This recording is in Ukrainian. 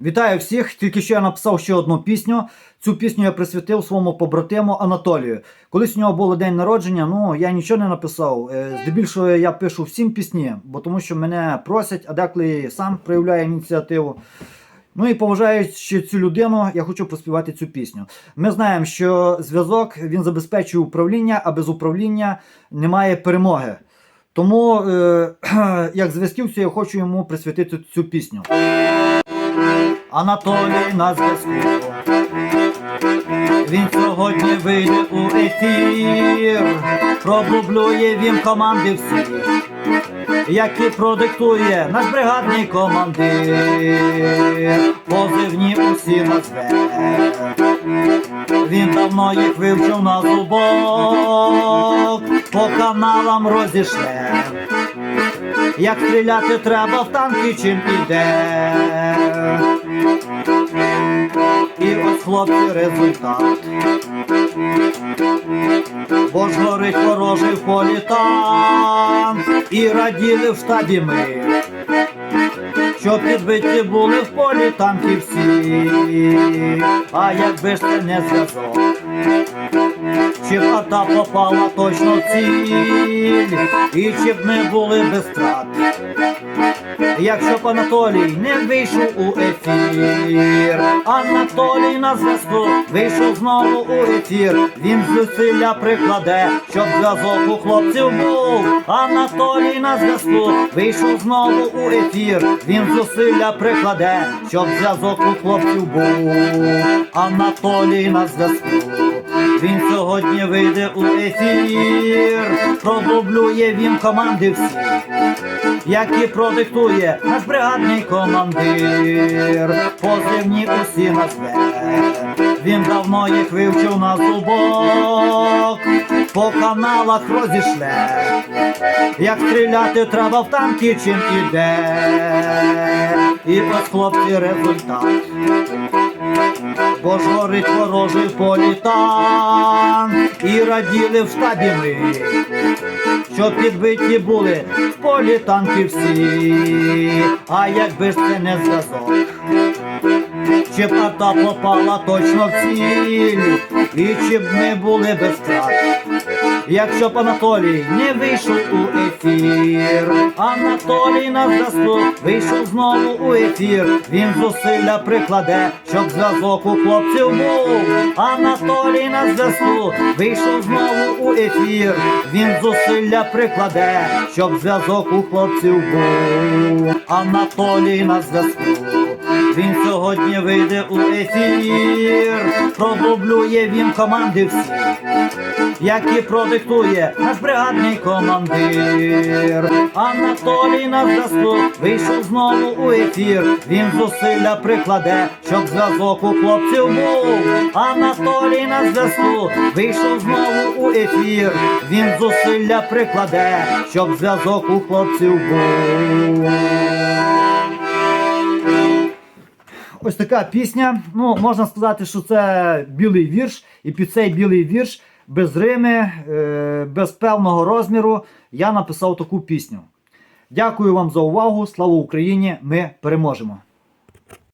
Вітаю всіх! Тільки що я написав ще одну пісню. Цю пісню я присвятив своєму побратиму Анатолію. Колись у нього був день народження, ну я нічого не написав. Е, Здебільшого я пишу всім пісні, бо тому що мене просять, а деколи сам проявляю ініціативу. Ну і поважаючи цю людину, я хочу проспівати цю пісню. Ми знаємо, що зв'язок він забезпечує управління, а без управління немає перемоги. Тому, е, як зв'язківцю, я хочу йому присвятити цю пісню. Анатолій на зв'язку. Він сьогодні вийде у ефір, продублює він команди всі, які продиктує наш бригадний командир. Позивні усі назве. Він давно їх вивчив на зубок, по каналам розішле. Як стріляти треба в танки, чим іде. І ось хлопці результат. Бо ж горить ворожий в і раділи в штабі ми. Що підбиті були в полі танки всі, а якби ж це не зв'язок, чи б ата попала точно в ціль, і чи б ми були без втрат. Якщо б Анатолій не вийшов у ефір, Анатолій на зв'язку вийшов знову у ефір. Він зусилля прикладе, щоб зв'язок у хлопців був. Анатолій на зв'язку вийшов знову у ефір. Він зусилля прикладе, щоб зв'язок у хлопців був. Анатолій на зв'язку. Він сьогодні вийде у ефір, продублює він команди всі які продиктує наш бригадний командир. Позивні усі назве. Він давно їх вивчив на зубок, по каналах розішле. Як стріляти треба в танки, чим іде. І ось хлопці результат. Бо ворожий політан, і раділи в штабі ми що підбиті були в полі танки всі, а якби ж це не зв'язок, чи ата попала точно в ціль, і чи б ми були без втрат. Якщо б Анатолій не вийшов у ефір, Анатолій на зв'язку вийшов знову у ефір. Він зусилля прикладе, щоб зв'язок у хлопців був. Анатолій на зв'язку вийшов знову у ефір. Він зусилля прикладе, щоб зв'язок у хлопців був. Анатолій на зв'язку. Він сьогодні вийде у ефір, продублює він команди всі які продиктує наш бригадний командир. Анатолій на зв'язку вийшов знову у ефір. Він зусилля прикладе, щоб зв'язок у хлопців був. Анатолій на зв'язку вийшов знову у ефір. Він зусилля прикладе, щоб зв'язок у хлопців був. Ось така пісня. Ну, можна сказати, що це білий вірш, і під цей білий вірш без рими, е, без певного розміру я написав таку пісню. Дякую вам за увагу. Слава Україні! Ми переможемо!